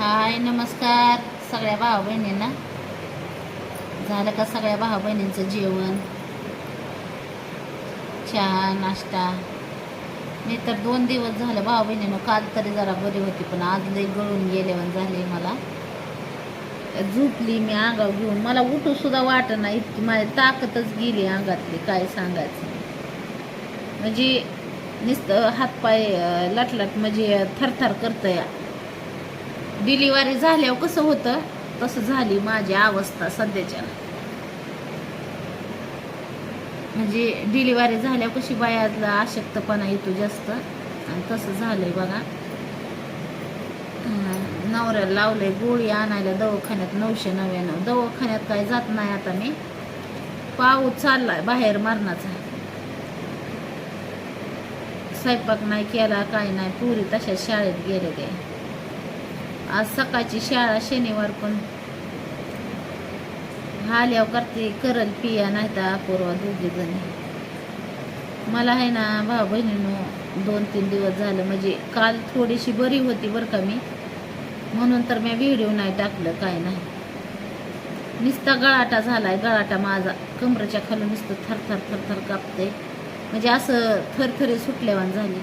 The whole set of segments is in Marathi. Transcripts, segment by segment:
हाय नमस्कार. सगळ्या भाऊ बहिणींना झालं का सगळ्या भाऊ बहिणींचं जेवण? चहा नाश्ता. मी तर दोन दिवस झालं भाऊ बहिणीनं काल तरी जरा बरी होती पण आज लई गळून गेल्यावर झाले मला. झोपली मी अंगावर घेऊन. मला उठू सुद्धा वाट नाही इतकी माझी ताकदच गेली अंगातली काय सांगायचं. म्हणजे नुसतं हातपाय लटलट म्हणजे थरथर या डिलिव्हरी झाल्यावर कसं होतं? तसं झाली माझी अवस्था सध्याच्या. म्हणजे डिलिव्हरी झाल्यावर कशी बायाला अशक्तपणा येतो जास्त? आणि तसं झालंय बघा. नवऱ्याला लावलंय गोळी आणायला दवाखान्यात नऊशे नव्याण्णव. दवाखान्यात काय जात नाही आता मी. पाऊस चाललाय बाहेर मरणाचा. स्वयंपाक नाही केला काय नाही. पुरी तशा शाळेत गेले ते. आज सकाळची शाळा शनिवार पण. हाल्याव करते करल पिया नाही तर अपूर्वा दोघे जण मला आहे ना भाऊ बहिणीनं दोन तीन दिवस झालं म्हणजे काल थोडीशी बरी होती बरं का मी. म्हणून तर मी व्हिडिओ नाही टाकलं काय नाही. नुसता गळाटा झालाय गळाटा माझा. कमरेच्या खालून नुसतं थरथर थरथर कापते म्हणजे असं थरथरी सुटल्यावान झाली.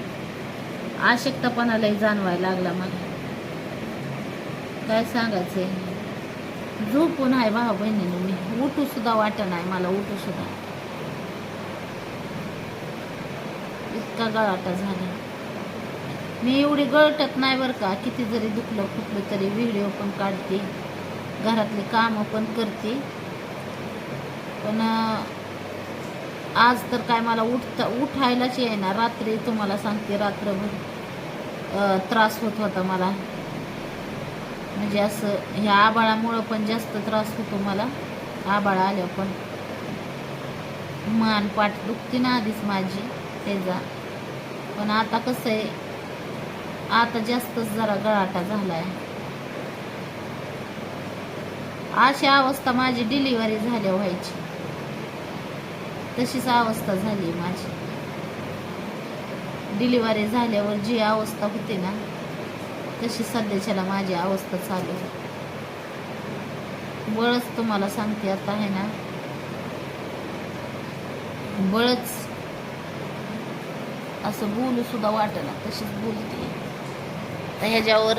आशक्तपणालाही जाणवायला लागला मला. काय सांगायचं आहे झोपून आहे भावा बहिणीनं मी. उठू सुद्धा वाटत नाही मला उठू सुद्धा. इतका गळाटा झाला. मी एवढी गळटत नाही बरं का. किती जरी दुखलं फुटलं तरी व्हिडिओ पण काढते. घरातली कामं पण करते. पण आज तर काय मला उठता उठायलाच येईना. रात्री तुम्हाला सांगते रात्रभर त्रास होत होता मला. म्हणजे असं ह्या आबाळामुळं पण जास्त त्रास होतो मला. आबाळ आल्यावर पण. मान पाठ दुखते ना आधीच माझी त्याचा पण आता कसं आहे आता जास्तच जरा गळाटा झालाय. अशी अवस्था माझी डिलिव्हरी झाल्या व्हायची. तशीच अवस्था झाली माझी. डिलिव्हरी झाल्यावर जी अवस्था होती ना तशी सध्याच्याला माझी अवस्था चालू आहे. बळच तुम्हाला सांगते आता आहे ना. बळच असं बोलू सुद्धा वाटेना तशीच बोलते. तर ह्याच्यावर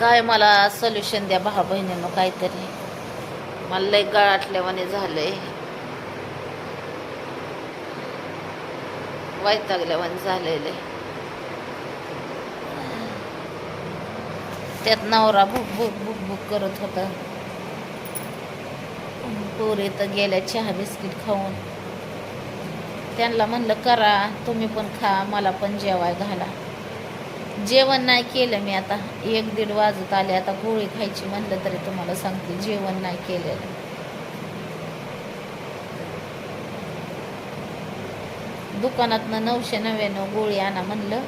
काय मला सोल्युशन द्या भावा बहिणीनं काहीतरी. मला लय गळाटल्यावाने झालंय. वैतागल्यावाने झालेलं आहे त्यात नवरा भूक भूक भूक भूक करत होता. पोरे तर गेल्या चहा बिस्किट खाऊन. त्यांना म्हणलं करा तुम्ही पण खा मला पण जेवाय घाला. जेवण नाही केलं मी आता. एक दीड वाजत आले आता गोळी खायची म्हणलं तरी तुम्हाला सांगते जेवण नाही केलेलं. दुकानातनं नऊशे नव्याण्णव गोळी आणा म्हणलं.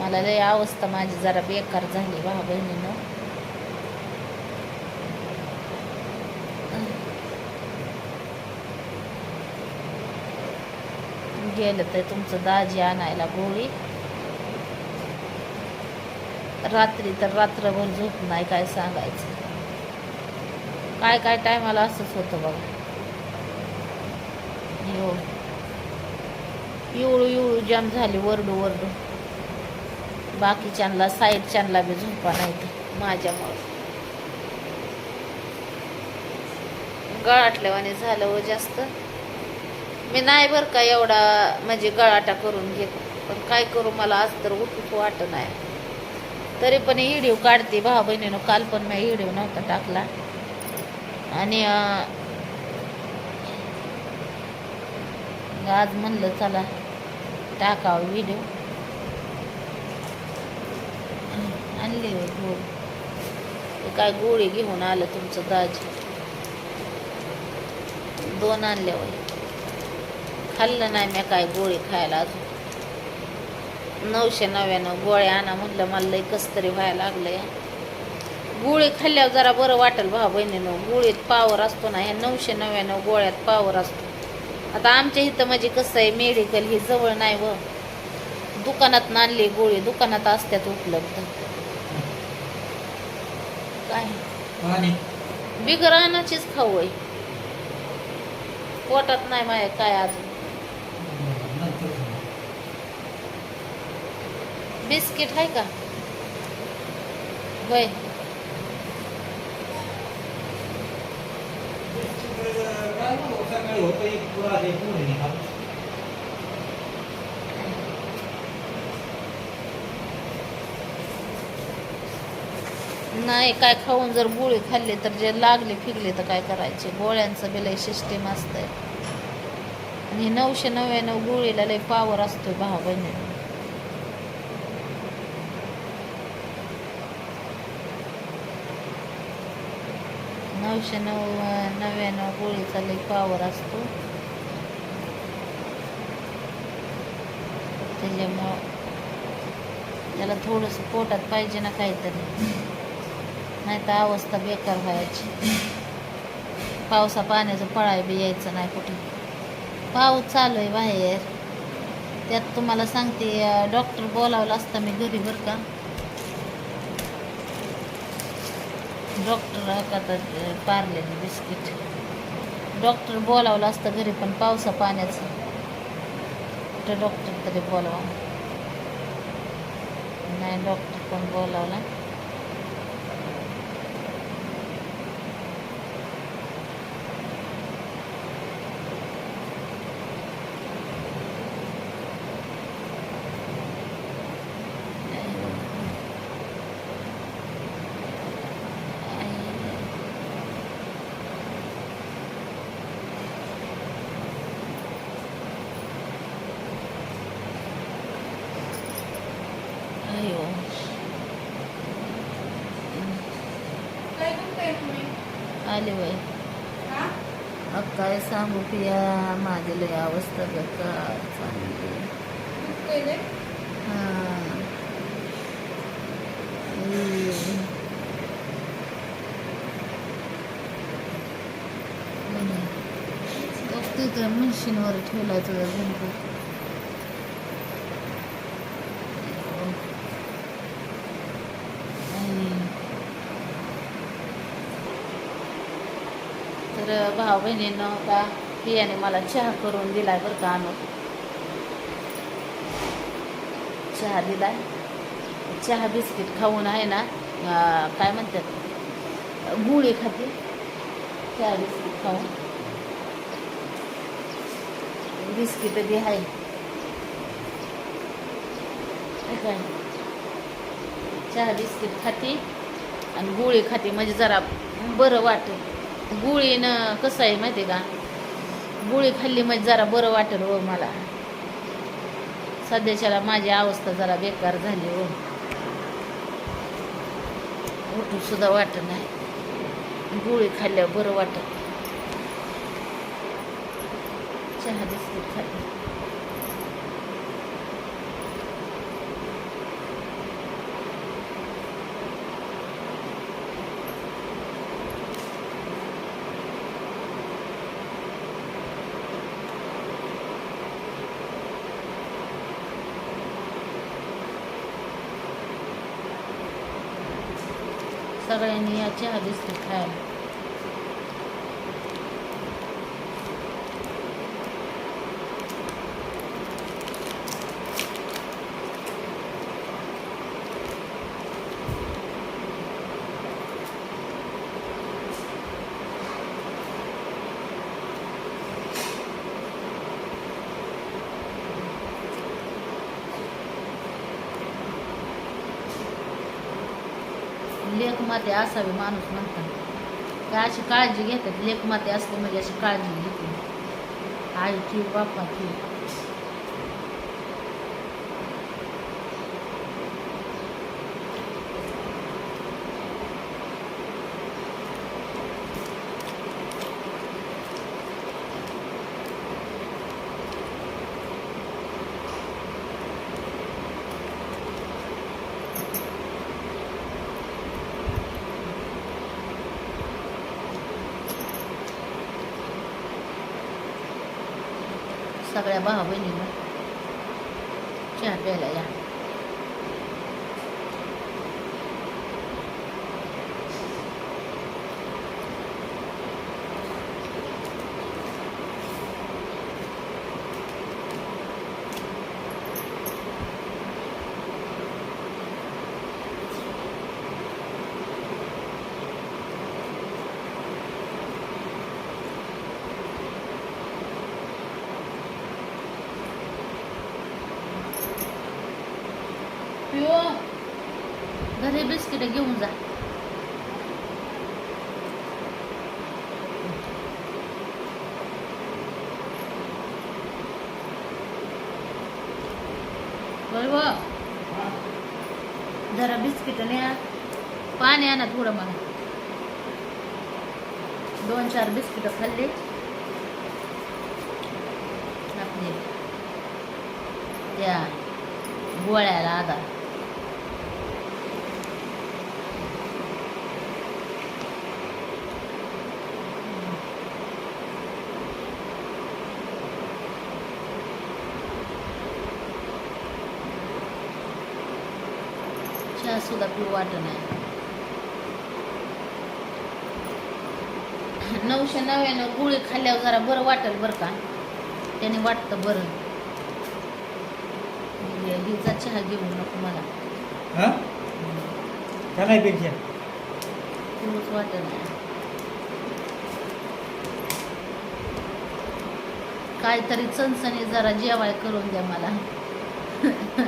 मला लय अवस्था माझी जरा बेकार झाली भाऊ बहिणीनं. गेलं तर तुमचं दाजी आणायला गोळी. रात्री तर रात्रभर झोप नाही काय सांगायचं. काय काय टायमाला असंच होतं बघा. येवळू येवळू जाम झाली वरडू वरडू. बाकीच्यांना साईडच्यांना बी झोपा नाही ते माझ्यामुळं. गळाटल्यावाने झालं व जास्त. मी नाही बरं का एवढा म्हणजे गळाटा करून घेत. पण काय करू मला आज तर उठूक वाटत नाही. तरी पण व्हिडिओ काढते भाऊ बहिणीनं काल पण मी हिडिओ नव्हता टाकला. आणि आज म्हणलं चला टाकावं व्हिडिओ आणली मी गोळी काय गोळी घेऊन आलं तुमचं दाजी. दोन आणल्या वय खाल्लं नाही मी काय गोळी खायला अजून. नऊशे नव्याण्णव गोळ्या आणा म्हटलं मला लई कस तरी व्हायला लागलंय. गोळी खाल्ल्यावर जरा बरं वाटेल भाऊ बहिणीनं. गोळीत पावर असतो ना ह्या नऊशे नव्याण्णव गोळ्यात पावर असतो. आता आमच्या इथं म्हणजे कसं आहे मेडिकल ही जवळ नाही व. दुकानात आणली गोळी दुकानात असतात उपलब्ध. काय आणि बिगर अनाचीच खाऊ आहे. पोटात नाही माय काय अजून. बिस्किट आहे का? होय. काय नको, सकाळी होतं एक पुरा ते पुढे निघाल. नाही काय खाऊन जर गोळी खाल्ली तर जे लागले फिगले तर काय करायचे? गोळ्यांचं बी लय सिस्टीम असतंय. आणि नऊशे नव्याण्णव गोळीला लय पावर असतो भाऊ बहिणी नऊशे नऊ नव्याण्णव गोळीचा लय पावर असतो. त्याच्यामुळं त्याला थोडंसं पोटात पाहिजे ना काहीतरी. नाही तर अवस्था बेकार व्हायची. पावसा पाण्याचं पळाय बी यायचं नाही कुठे. पाऊस चालू आहे बाहेर. त्यात तुम्हाला सांगते डॉक्टर बोलावलं असतं मी घरी बरं का. डॉक्टर का तर बिस्किट. डॉक्टर बोलावलं असतं घरी पण पावसा पाण्याचं. तर डॉक्टर तरी बोलावा. नाही डॉक्टर पण बोलावला अयो काय करताय तुम्ही आले वय काय सांगू पिया माझी लय अवस्था बेकार चालली. केले हां. हम्म. तिथं मशीनवर ठेवला तुझा गणपती तर भाऊ बहिणीनं का याने मला चहा करून दिलाय बरं का आणून. चहा दिलाय. चहा बिस्किट खाऊन आहे ना काय म्हणतात गुळी खाते. चहा बिस्किट खाऊन. बिस्किट बी आहे. काय? चहा बिस्किट खाते आणि गुळी खाते. म्हणजे जरा बरं वाटेल. गुळीनं कसं आहे माहिती आहे का? गुळी खाल्ली म्हणजे जरा बरं वाटेल हो मला. सध्याच्याला माझी अवस्था जरा बेकार झाली हो. उठूनसुद्धा वाटत नाही. गुळी खाल्ल्यावर बरं वाटत चहा बिस्किट खाल्ली. सगळ्यांनी या चहा बिस्किट लेखमाते असावे माणूस म्हणतात. काय अशी काळजी घेतात? लेखमाते असते म्हणजे अशी काळजी घेते. आईची बापाची सगळ्या भावा बहिणीला चहा प्यायला या. घरी बिस्किट घेऊन जा. बरोबर जरा बिस्किट न्या. पाणी आणा थोडं मला. दोन चार बिस्किट खाल्ले. आपले. त्या गोळ्याला आधार. चहा सुद्धा पिऊ वाटत नाही. नऊशे नव्याण्णव गोळी खाल्ल्यावर जरा बरं वाटेल बरं का? त्याने वाटतं बरं. हिचा चहा घेऊ नको मला. हा? का नाही पेक्षा पिऊच वाटत नाही. काहीतरी चणचणी जरा जेवाय करून द्या मला.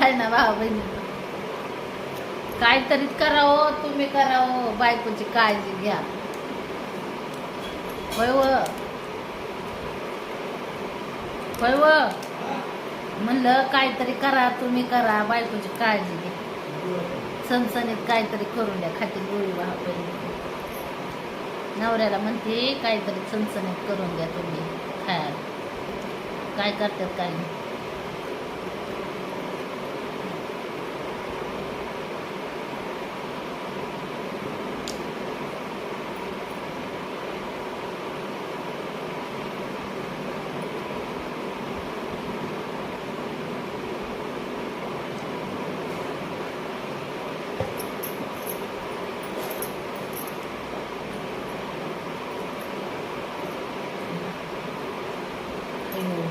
आहे ना भावा बहिणी. काहीतरी करावं तुम्ही करावं बायकोची काळजी घ्या. होय व? होय व? म्हणलं काहीतरी करा तुम्ही करा बायकोची काळजी घ्या. सणसणीत काहीतरी करून द्या खाती गोळी भाव नवऱ्याला म्हणते काहीतरी सणसणीत करून द्या तुम्ही खायला. काय करतात काय नाही हो.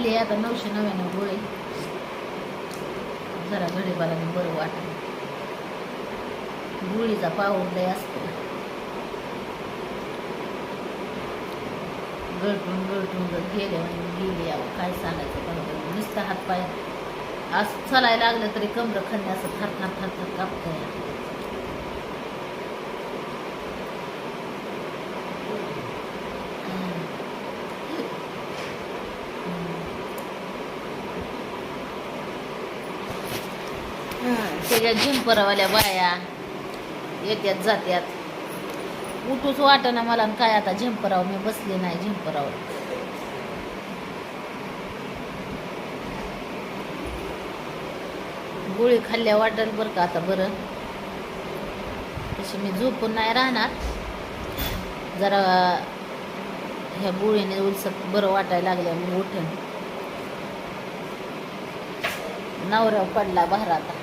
हल्ली आता नऊशे नव्याण्णव गोळी जरा गरीबाला बरं वाटत गोळीचा पाऊस लय असतो. गळटून गळटून जर गेले म्हणजे गेले यावं काय सांगायचं बरोबर. नुसतं हातपाय. असं चालायला लागलं तरी कमरं खाल्लं असं थर थर थर थर कापतंय. त्याच्या झिंपरवाल्या बाया येत्यात जात्यात. उठूच वाटना मला काय आता झिंपराव मी बसले नाही झिंपराव गोळी खाल्ल्या वाटेल बरं का आता बरं. तशी मी झोपून नाही राहणार. जरा ह्या गोळीने उलसत बरं वाटायला लागलं मी उठून. नवरा पडला बाहेर आता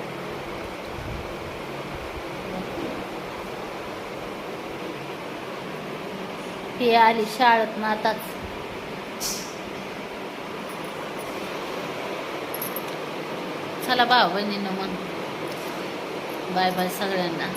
ही आली शाळेत ना आताच. चला भाऊ बहिणीनं मग. बाय बाय सगळ्यांना.